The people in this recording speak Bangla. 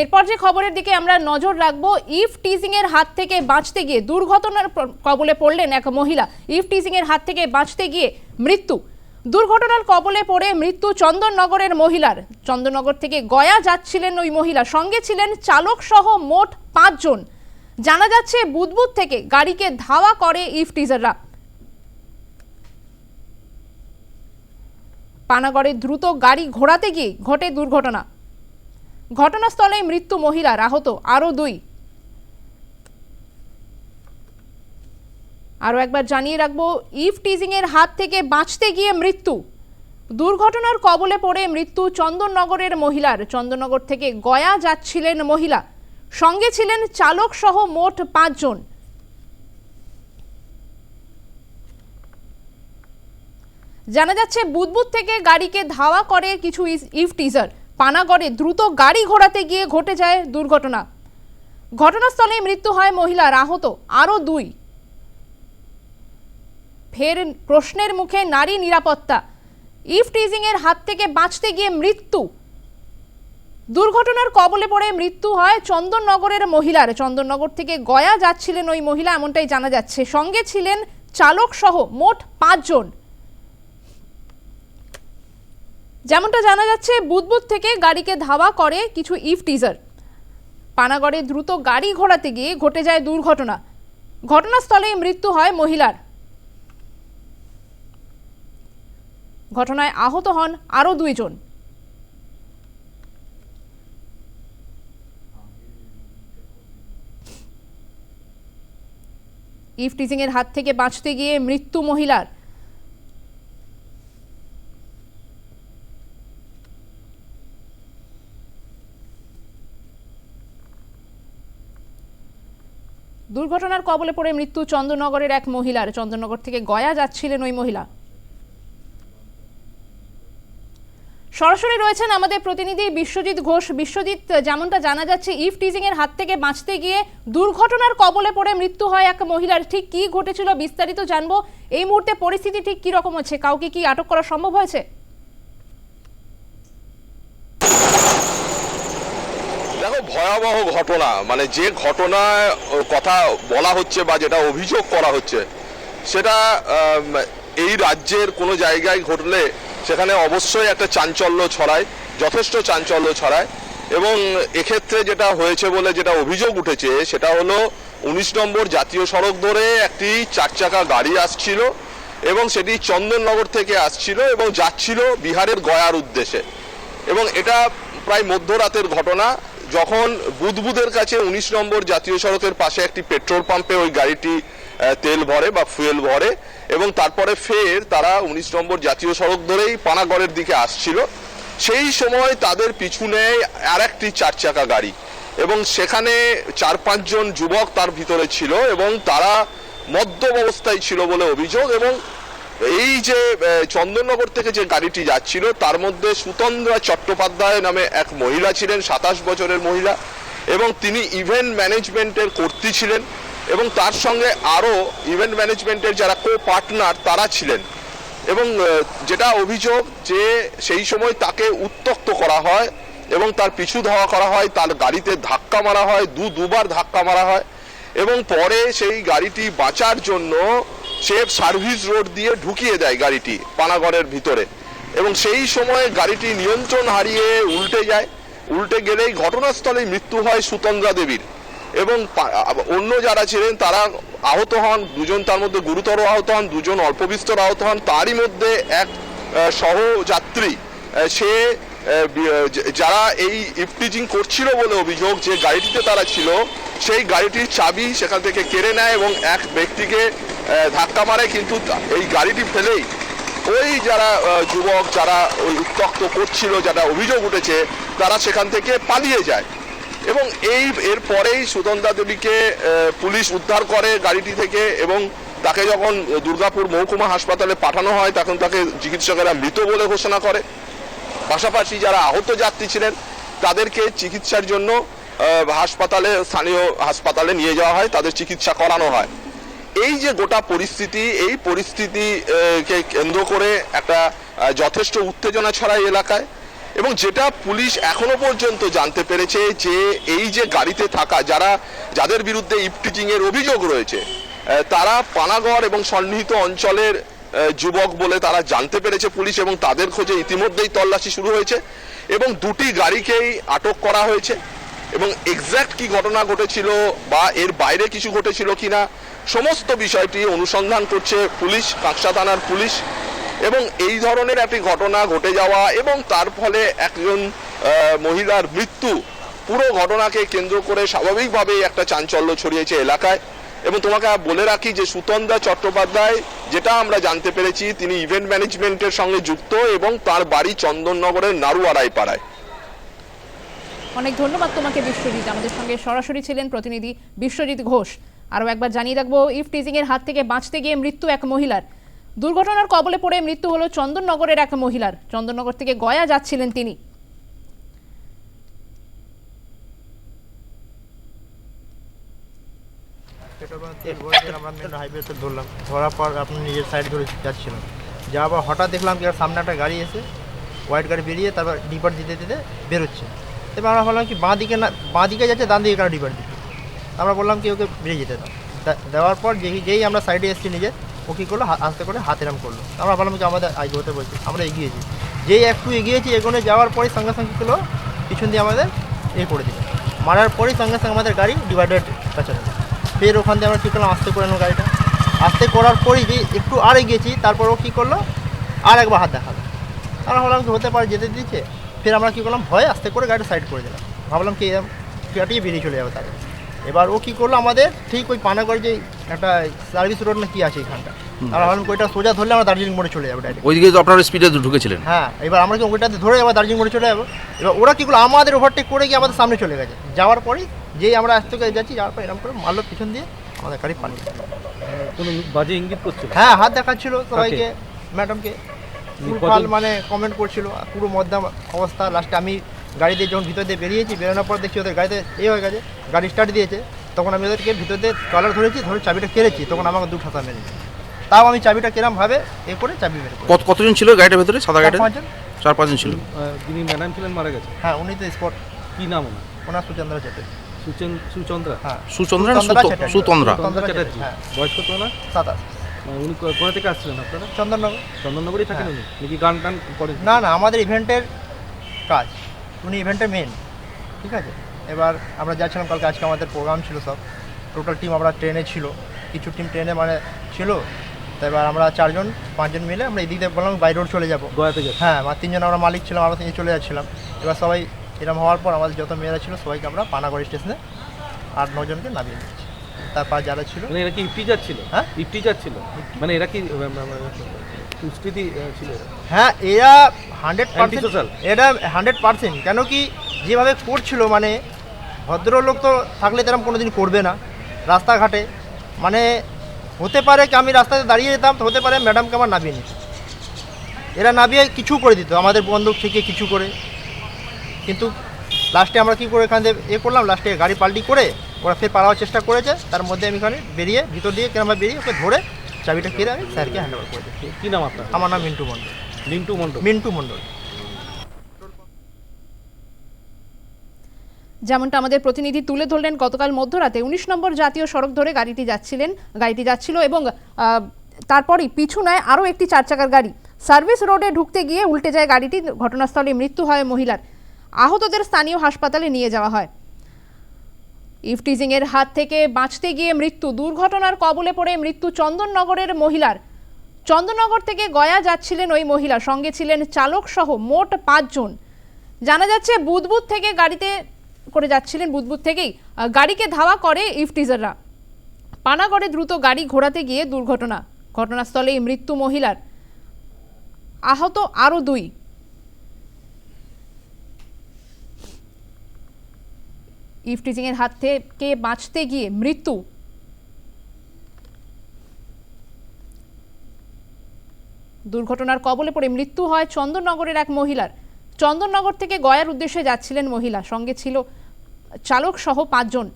এরপর যে খবরের দিকে আমরা নজর রাখব ইফ টিজিং এর হাত থেকে বাঁচতে গিয়ে দুর্ঘটনার কবলে পড়লেন এক মহিলা। ইফ টিজিং এর হাত থেকে বাঁচতে গিয়ে মৃত্যু। দুর্ঘটনার কবলে পড়ে মৃত্যু চন্দননগরের মহিলার। চন্দননগর থেকে গয়া যাচ্ছিলেন ওই মহিলা। সঙ্গে ছিলেন চালক সহ মোট পাঁচজন। জানা যাচ্ছে বুদবুদ থেকে গাড়িকে ধাওয়া করে ইফ টিজাররা পানাগড়ে দ্রুত গাড়ি ঘোরাতে গিয়ে ঘটে দুর্ঘটনা। ঘটনাস্থলে মৃত্যু মহিলার আহত, আরও দুই। আরও একবার জানিয়ে রাখব, ইফ টিজিং এর হাত থেকে বাঁচতে গিয়ে মৃত্যু। দুর্ঘটনার কবলে পড়ে মৃত্যু চন্দননগরের মহিলার। চন্দননগর থেকে গয়া যাচ্ছিলেন মহিলা। সঙ্গে ছিলেন চালক সহ মোট পাঁচজন। জানা যাচ্ছে বুদবুদ থেকে গাড়িকে ধাওয়া করে কিছু ইফ টিজার। পানাগড়ে দ্রুত গাড়ি ঘোরাতে গিয়ে ঘটে যায় দুর্ঘটনা। ঘটনাস্থলে মৃত্যু হয় মহিলার আহত, আরও দুই। ফের প্রশ্নের মুখে নারী নিরাপত্তা। ইফ টিজিং এর হাত থেকে বাঁচতে গিয়ে মৃত্যু। দুর্ঘটনার কবলে পড়ে মৃত্যু হয় চন্দননগরের মহিলার। চন্দননগর থেকে গয়া যাচ্ছিলেন ওই মহিলা, এমনটাই জানা যাচ্ছে। সঙ্গে ছিলেন চালক সহ মোট পাঁচজন। যেমনটা জানা যাচ্ছে বুদবুদ থেকে গাড়িকে ধাওয়া করে কিছু ইফ টিজার। পানাগড়ে দ্রুত গাড়ি ঘোরাতে গিয়ে ঘটে যায় দুর্ঘটনা। ঘটনাস্থলেই মৃত্যু হয় মহিলার। ঘটনায় আহত হন আরও দুইজন। ইফ টিজিং এর হাত থেকে বাঁচতে গিয়ে মৃত্যু মহিলার। দুর্ঘটনার কবলে পড়ে মৃত্যু চন্দননগরের এক মহিলার। চন্দননগর থেকে গয়া যাচ্ছিলেন ওই মহিলা। সরাসরি রয়েছেন আমাদের প্রতিনিধি বিশ্বজিৎ ঘোষ। বিশ্বজিৎ, যেমনটা জানা যাচ্ছে, ইফ টিজিং এর হাত থেকে বাঁচতে গিয়ে দুর্ঘটনার কবলে পড়ে মৃত্যু হয় এক মহিলার। ঠিক কি ঘটেছিল বিস্তারিত জানব। এই মুহূর্তে পরিস্থিতি ঠিক কি রকম হচ্ছে? কাউকে কি আটক করা সম্ভব হয়েছে? ভয়াবহ ঘটনা মানে যে ঘটনায় কথা বলা হচ্ছে বা যেটা অভিযোগ করা হচ্ছে, সেটা এই রাজ্যের কোনো জায়গায় ঘটলে সেখানে অবশ্যই একটা চাঞ্চল্য ছড়ায়, যথেষ্ট চাঞ্চল্য ছড়ায়। এবং এক্ষেত্রে যেটা হয়েছে বলে যেটা অভিযোগ উঠেছে, সেটা হলো উনিশ নম্বর জাতীয় সড়ক ধরে একটি চার চাকা গাড়ি আসছিল এবং সেটি চন্দননগর থেকে আসছিল এবং যাচ্ছিল বিহারের গয়ার উদ্দেশ্যে। এবং এটা প্রায় মধ্যরাতের ঘটনা যখন বুদবুদের কাছে উনিশ নম্বর জাতীয় সড়কের পাশে একটি পেট্রোল পাম্পে ওই গাড়িটি তেল ভরে বা ফুয়েল ভরে এবং তারপরে ফের তারা উনিশ নম্বর জাতীয় সড়ক ধরেই পানাগড়ের দিকে আসছিল, সেই সময় তাদের পিছু নেয় আর একটি চার চাকা গাড়ি এবং সেখানে চার পাঁচজন যুবক তার ভিতরে ছিল এবং তারা মদ্যপ অবস্থায় ছিল বলে অভিযোগ এবং এই যে চন্দননগর থেকে যে গাড়িটি যাচ্ছিল, তার মধ্যে সুতন্দ্রা চট্টোপাধ্যায় নামে এক মহিলা ছিলেন, সাতাশ বছরের মহিলা, এবং তিনি ইভেন্ট ম্যানেজমেন্টের কর্ত্রী ছিলেন, এবং তার সঙ্গে আরও ইভেন্ট ম্যানেজমেন্টের যারা কো পার্টনার তারা ছিলেন। এবং যেটা অভিযোগ যে সেই সময় তাকে উত্তক্ত করা হয়, এবং তার পিছু ধাওয়া করা হয়, তার গাড়িতে ধাক্কা মারা হয় দু দুবার ধাক্কা মারা হয়, এবং পরে সেই গাড়িটি বাঁচার জন্য সে সার্ভিস রোড দিয়ে ঢুকিয়ে দেয় গাড়িটি পানাগড়ের ভিতরে। এবং সেই সময়ে গাড়িটি নিয়ন্ত্রণ হারিয়ে উল্টে যায়। উল্টে গেলেই ঘটনাস্থলেই মৃত্যু হয় সুতন্দ্রা দেবীর। এবং অন্য যারা ছিলেন তারা আহত হন, দুজন তার মধ্যে গুরুতর আহত হন, দুজন অল্প বিস্তর আহত হন। তারই মধ্যে এক সহযাত্রী সে যারা এই ইফটিজিং করছিল বলে অভিযোগ যে গাড়িটিতে তারা ছিল, সেই গাড়িটির চাবি সেখান থেকে কেড়ে নেয় এবং এক ব্যক্তিকে ধাক্কা মারে, কিন্তু এই গাড়িটি ফেলেই ওই যারা যুবক যারা ওই উত্তক্ত করছিল, যারা অভিযোগ উঠেছে, তারা সেখান থেকে পালিয়ে যায়। এবং এই, এর পরেই সুতন্দা দেবীকে পুলিশ উদ্ধার করে গাড়িটি থেকে এবং তাকে যখন দুর্গাপুর মহকুমা হাসপাতালে পাঠানো হয়, তখন তাকে চিকিৎসকেরা মৃত বলে ঘোষণা করে। পাশাপাশি যারা আহত যাত্রী ছিলেন, তাদেরকে চিকিৎসার জন্য হাসপাতালে, স্থানীয় হাসপাতালে নিয়ে যাওয়া হয়, তাদের চিকিৎসা করানো হয়। এই যে গোটা পরিস্থিতি, এই পরিস্থিতি কে কেন্দ্র করে একটা যথেষ্ট উত্তেজনা ছড়ায় এলাকায়। এবং যেটা পুলিশ এখনও পর্যন্ত জানতে পেরেছে যে এই যে গাড়িতে থাকা, যারা, যাদের বিরুদ্ধে ইপটিজিং এর অভিযোগ রয়েছে তারা পানাগড় এবং সন্নিহিত অঞ্চলের যুবক বলে তারা জানতে পেরেছে পুলিশ এবং তাদের খোঁজে ইতিমধ্যেই তল্লাশি শুরু হয়েছে এবং দুটি গাড়িকেই আটক করা হয়েছে। এবং এক্স্যাক্ট কি ঘটনা ঘটেছিল বা এর বাইরে কিছু ঘটেছিল কিনা সমস্ত বিষয়টি অনুসন্ধান করছে পুলিশ কাঁকসা থানার পুলিশ এবং এই ধরনের একটি ঘটনা ঘটে যাওয়া এবং তার ফলে একজন মহিলার মৃত্যু পুরো ঘটনাকে কেন্দ্র করে স্বাভাবিকভাবেই একটা চাঞ্চল্য ছড়িয়েছে এলাকায়। এবং তোমাকে বলে রাখি যে সুতন্দা চট্টোপাধ্যায়, যেটা আমরা জানতে পেরেছি, তিনি ইভেন্ট ম্যানেজমেন্টের সঙ্গে যুক্ত এবং তার বাড়ি চন্দননগরের নারুয়ারাই পাড়ায় অনেক ধন্যবাদ তোমাকে বিশ্বজিৎ। আমাদের সঙ্গে সরাসরি ছিলেন প্রতিনিধি বিশ্বজিৎ ঘোষ। আরও একবার জানিয়ে রাখব, ইফ টিজিং এর হাত থেকে বাঁচতে গিয়ে মৃত্যু এক মহিলার। দুর্ঘটনার কবলে পড়ে মৃত্যু হলো চন্দননগরের এক মহিলার। চন্দননগর থেকে গয়া যাচ্ছিলেন তিনি। হাইওয়েতে ধরলাম ধরার পর আপনি নিজের সাইড ধরে যাচ্ছিলাম যাওয়ার পর হঠাৎ দেখলাম কি সামনে একটা গাড়ি এসে হোয়াইট গাড়ি বেরিয়ে তারপর ডিপার দিতে দিতে বেরোচ্ছে। এবার আমরা ভাবলাম কি বাঁ দিকে না বাঁ দিকে যাচ্ছে, ডান দিকে কেন ডিপার দিতে আমরা বললাম কি ওকে বেরিয়ে যেতে দাও। দেওয়ার পর যেই যেই আমরা সাইডে এসেছি নিজের ও কী করল? আস্তে করে হাত এরাম করল। আমরা ভাবলাম কি আমাদের আজ হতে বলছি আমরা এগিয়েছি যেই। একটু এগিয়েছি, এগোনে যাওয়ার পরে সঙ্গে সঙ্গে কী পিছন দিয়ে আমাদের এ করে দিল। মারার পরেই সঙ্গে সঙ্গে আমাদের গাড়ি ডিভাইডার কাছে ফের ওখান দিয়ে আমরা কী করলাম? আস্তে করে নিলাম গাড়িটা। আস্তে করার পরেই যে একটু আর এগিয়েছি, তারপর ও কী করল? আর একবার হাত দেখাল। আমরা ভাবলাম কি হতে পারে, যেতে দিচ্ছে। ফের আমরা কী করলাম? ভয়ে আস্তে করে গাড়িটা সাইড করে দিলাম। ভাবলাম কি কাটিয়ে বেরিয়ে চলে যাবে তাকে এবার ও কী করল আমাদের ঠিক ওই পানাগড় যে একটা সার্ভিস রোড না কি আছে এখানটা আমরা ভাবলাম ওইটা সোজা ধরলে আমরা দার্জিলিং মোড়ে চলে যাব ডাইরেক্ট ওইদিকে তো আপনারা স্পিডে ঢুকেছিলেন। হ্যাঁ এবার আমরা কি ওইটাতে ধরে আবার দার্জিলিং মোড়ে চলে যাব? এবার ওরা কী করল আমাদের ওভারটেক করে গিয়ে আমাদের সামনে চলে গেছে। যাওয়ার পরেই যেই আমরা আস্তে করে যাচ্ছি যাওয়ার পর এরকম করে মারলো পিছন দিয়ে আমাদের গাড়ি পালিয়ে গেলো। কোনো বাজে ইঙ্গিত করছিল হ্যাঁ হাত দেখাচ্ছিল সবাইকে ম্যাডামকে মানে কমেন্ট করছিল পুরো মদ্দাম অবস্থা। লাস্টে আমি গাড়ি দিয়ে যখন ভিতর দিয়ে বেরিয়েছি বেরোনোর পর দেখছি ওদের গাড়িতে এ হয়ে গেছে গাড়ি স্টার্ট দিয়েছে। তখন আমি ওদেরকে ভিতর দিয়ে কলার ধরেছি ধরে চাবিটা কেড়েছি তখন আমাকে দু ঠাসা মেরেছে তাও আমি চাবিটা কেরাম ভাবে এ করে চাবি বের কত কতজন ছিল গাড়িটার ভেতরে? সাদা গাড়িটা? পাঁচজন চার পাঁচজন ছিল। যিনি ম্যাডাম ছিলেন মারা গেছে। হ্যাঁ উনি তো স্পট কি নাম ওনার? ওনার সুচন্দ্র চেটে সুচেন সুচন্দ্রা? হ্যাঁ। সুচন্দ্রা না সুতন্দ্রা সুত- চ্যাটার্জি। সুতন্দ্রা? চ্যাটার্জি হ্যাঁ। বয়স কত ওনার? সাতাশ। মানে উনি কোথা থেকে আসছিলেন আপনারা? চন্দননগর। চন্দননগরই থাকেন হ্যাঁ। উনি? নাকি গান টান করেন? না না আমাদের ইভেন্টের কাজ। উনি ইভেন্টের মেন ঠিক আছে? এবার আমরা যাচ্ছিলাম কালকে আজকে আমাদের প্রোগ্রাম ছিল সব। টোটাল টিম আমরা ট্রেনে ছিল। কিছু টিম ট্রেনে মানে ছিল। তো এবার আমরা চারজন পাঁচজন মিলে আমরা এদিক দিয়ে বললাম বাই রোড চলে যাব। গোয়াতে হ্যাঁ আমার তিনজন আমরা মালিক ছিলাম আমরা তিনজন চলে যাচ্ছিলাম। এবার সবাই এরম হওয়ার পর আমাদের যত মেয়েরা ছিল সবাইকে আমরা পানাগড় স্টেশনে আট নজনকে নামিয়ে দিচ্ছি তারপর যারা ছিল? মানে এরা কি ইফটিজার ছিল? হ্যাঁ? ইফটিজার ছিল? মানে এরা কি আহ, ছিল হ্যাঁ এরা হান্ড্রেড পার্সেন্ট? এটা হান্ড্রেড পার্সেন্ট কেন কি যেভাবে করছিল মানে ভদ্রলোক তো থাকলে তো এরকম কোনোদিন করবে না রাস্তাঘাটে। মানে হতে পারে কি আমি রাস্তাতে দাঁড়িয়ে যেতাম তো হতে পারে ম্যাডামকে আমার নামিয়ে নিত। এরা নামিয়ে কিছু করে দিত আমাদের বন্ধু থেকে কিছু করে। কিন্তু লাস্টে আমরা কী করে এখান থেকে এ করলাম লাস্টে গাড়ি পাল্টি করে ওরা ফের পালাবার চেষ্টা করেছে তার মধ্যে আমি এখানে বেরিয়ে ভিতর দিয়ে কেন বেরিয়ে ওকে ধরে চাবিটা কেড়ে আমি স্যারকে হ্যান্ড ওভার করে দিই কি- নাম আপনার? আমার নাম মিন্টু মণ্ডল। লিন্টু মন্ডল মিন্টু মণ্ডল। যেমনটা আমাদের প্রতিনিধি তুলে ধরলেন গতকাল মধ্যরাতে উনিশ নম্বর জাতীয় সড়ক ধরে গাড়িটি যাচ্ছিলেন গাড়িটি যাচ্ছিল এবং আহ, তারপরই পিছু নেয় আরও একটি চার চাকার গাড়ি। সার্ভিস রোডে ঢুকতে গিয়ে উল্টে যায় গাড়িটি ঘটনাস্থলে মৃত্যু হয় মহিলার। আহতদের স্থানীয় হাসপাতালে নিয়ে যাওয়া হয়। ইফটিজিং এর হাত থেকে বাঁচতে গিয়ে মৃত্যু, দুর্ঘটনার কবলে পড়ে মৃত্যু চন্দননগরের মহিলার। চন্দননগর থেকে গয়া যাচ্ছিলেন ওই মহিলা, সঙ্গে ছিলেন চালক সহ মোট পাঁচজন। জানা যাচ্ছে বুদবুদ থেকে গাড়িতে করে যাচ্ছিলেন বুদবুদ থেকেই গাড়িকে ধাওয়া করে ইফটিজাররা। পানাগড়ে দ্রুত গাড়ি ঘোরাতে গিয়ে দুর্ঘটনা, ঘটনাস্থলেই মৃত্যু মহিলার। আহত আরও দুই। ইফটিজিং এর হাত থেকে বাঁচতে গিয়ে মৃত্যু। দুর্ঘটনার কবলে পড়ে মৃত্যু হয় চন্দননগরের এক মহিলার। চন্দননগর থেকে গয়ার উদ্দেশ্যে যাচ্ছিলেন মহিলা। সঙ্গে ছিল চালক সহ পাঁচজন।